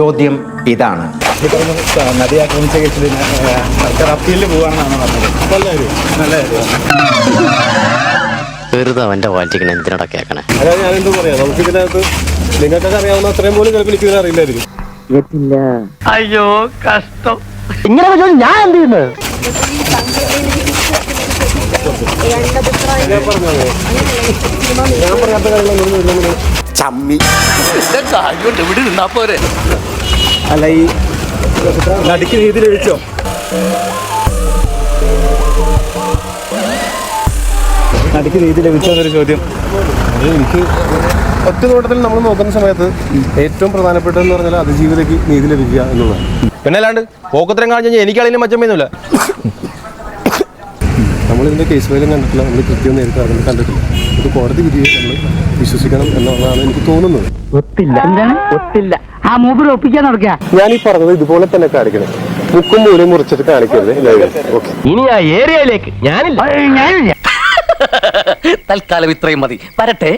ചോദ്യം ഇതാണ്. നടി ആക്രമിച്ച കേസിൽ സർക്കാർ അപ്പീലിൽ പോകാനാണ് പറഞ്ഞത് നല്ല കാര്യം നല്ല കാര്യം വെറുതെ അവന്റെ വാറ്റിക്കണ എന്തിനടാ കേക്കണേ? അതായത് ഞാൻ എന്ത് പറയാം? നമുക്ക് ഇതിനകത്ത് നിങ്ങൾക്കൊക്കെ അറിയാവുന്ന അത്രയും പോലും ചിലപ്പോൾ എനിക്ക് ഇതിനെ അറിയില്ലായിരിക്കും. ഞാൻ പറഞ്ഞത് ഞാൻ പറയാത്ത കാര്യങ്ങളൊന്നും ഇതിലൊന്നും ചമ്മി. അല്ല ഈ നടുക്ക് രീതിയിൽ ഒഴിച്ചോ നടുക്ക് രീതിയിൽ ലഭിച്ചോ എന്നൊരു ചോദ്യം. അത് എനിക്ക് ഒറ്റ നോട്ടത്തിൽ നമ്മൾ നോക്കുന്ന സമയത്ത് ഏറ്റവും പ്രധാനപ്പെട്ടതെന്ന് പറഞ്ഞാൽ അതിജീവിതയ്ക്ക് നീതി ലഭിക്കുക എന്നുള്ളതാണ്. പിന്നെ അല്ലാണ്ട് പോക്കത്തരം കാണിച്ചു കഴിഞ്ഞാൽ എനിക്കാണെങ്കിലും മച്ചമ്മയൊന്നുമില്ല നമ്മളിതിന്റെ ഇതിന്റെ കേസ് ഫയലും കണ്ടിട്ടില്ല. നമ്മൾ കൃത്യം നേരിട്ട് അറിഞ്ഞ് കണ്ടിട്ടില്ല. ഇത് കോടതി വിധിയെ നമ്മൾ വിശ്വസിക്കണം എന്നുള്ളതാണ് എനിക്ക് തോന്നുന്നത്. ഒത്തില്ല. എന്താണ്? ഒത്തില്ല. ആ മൂപ്പര് ഒപ്പിക്കാൻ നടക്കുക ഞാൻ ഈ പറഞ്ഞത് ഇതുപോലെ തന്നെ കാണിക്കണം. മുക്കും മൂലം മുറിച്ചിട്ട് കാണിക്കരുത്. ഓക്കെ. ഇനി ആ ഏരിയയിലേക്ക് ഞാനില്ല. ഞാനില്ല. തൽക്കാലം ഇത്രയും മതി. വരട്ടെ.